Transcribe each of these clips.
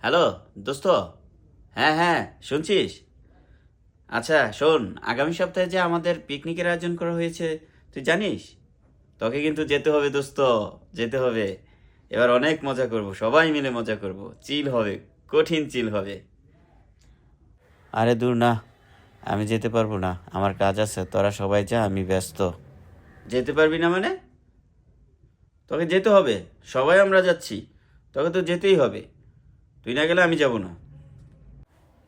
Hello, দোস্ত। হ্যাঁ হ্যাঁ শুনছিস? আচ্ছা শোন, আগামী সপ্তাহে যে আমাদের পিকনিকের আয়োজন করা হয়েছে, তুই জানিস? তোকে কিন্তু যেতে হবে, দোস্ত, যেতে হবে। এবার অনেক মজা করব, সবাই মিলে মজা করব। চিল হবে, কঠিন চিল হবে। আরে দূর না, আমি যেতে পারব না, আমার কাজ আছে, তোরা সবাই যা, আমি ব্যস্ত। যেতে পারবি না মানে? তোকে যেতে হবে, সবাই আমরা যাচ্ছি, তোকে তো যেতেই হবে। তুই না গেলে আমি যাব না।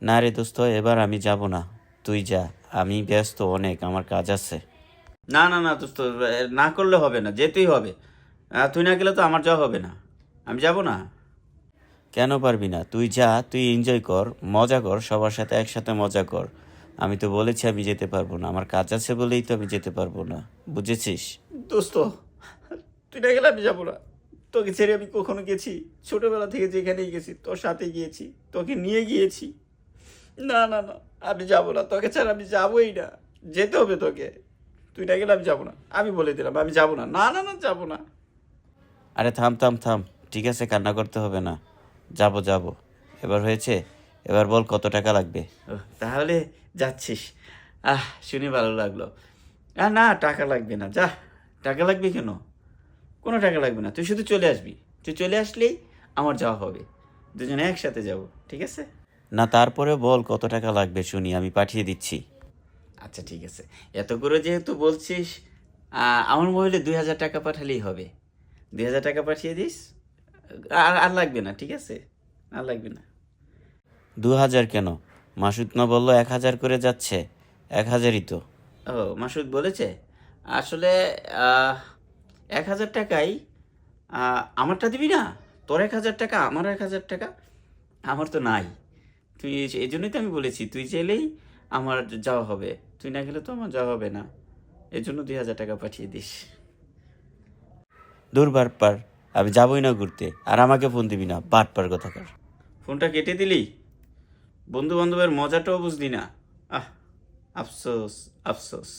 না রে দোস্ত এবার আমি যাব না। তুই যা আমি ব্যস্ত অনেক আমার কাজ আছে। না না না দোস্ত না করলে হবে না যেতেই হবে। তুই না গেলে তো আমার যাওয়া হবে না। আমি যাব না। কেন পারবি না? তুই যা তুই এনজয় কর মজা কর সবার সাথে একসাথে মজা কর। আমি তো বলেছি আমি যেতে পারব না আমার কাজ আছে বলেই তো আমি যেতে পারব না। বুঝেছিস? দোস্ত তুই না গেলে আমি যাব না। তোকে ছেড়ে আমি কখনো গেছি? ছোটবেলা থেকে যেখানেই গেছি তোর সাথে গিয়েছি তোকে নিয়ে গিয়েছি। না না না আমি যাব না তোকে ছাড়া আমি যাবোই না। যেতে হবে তোকে। তুই না গেলে আমি যাব না। আমি বলে দিলাম আমি যাব না। না না না যাব না। আরে থাম থাম থাম। ঠিক আছে কান্না করতে হবে না। যাব যাব। এবার হয়েছে এবার বল কত টাকা লাগবে? তাহলে যাচ্ছিস। আহ শুনে ভালো লাগল। আহ না টাকা লাগবে না। যা টাকা লাগবে কেন? কোনো টাকা লাগবে না। তুই শুধু চলে আসবি। তুই চলে আসলেই আমার যাওয়া হবে। দুজনে একসাথে যাব ঠিক আছে? না তারপরে বল কত টাকা লাগবে শুনি আমি পাঠিয়ে দিচ্ছি। আচ্ছা ঠিক আছে। এত করে যেহেতু বলছিস আমার মোবাইলে দুই হাজার টাকা পাঠালেই হবে। দুই হাজার টাকা পাঠিয়ে দিস আর আর লাগবে না ঠিক আছে? আর লাগবে না। দু হাজার কেন? মাসুদ না বলল এক হাজার করে যাচ্ছে এক হাজারই তো। ও মাসুদ বলেছে? আসলে এক হাজার টাকাই আমারটা দিবি না? তোর এক হাজার টাকা আমার এক হাজার টাকা? আমার তো নাই। তুই এই জন্যই তো আমি বলেছি তুই চাইলেই আমার যাওয়া হবে। তুই না গেলে তো আমার যাওয়া হবে না। এর জন্য দুই হাজার টাকা পাঠিয়ে দিস। দূর বারবার আমি যাবই না ঘুরতে। আর আমাকে ফোন দিবি না বারবার কথাকার ফোনটা কেটে দিলি? বন্ধু বান্ধবের মজাটাও বুঝলি না? আহ আফসোস আফসোস।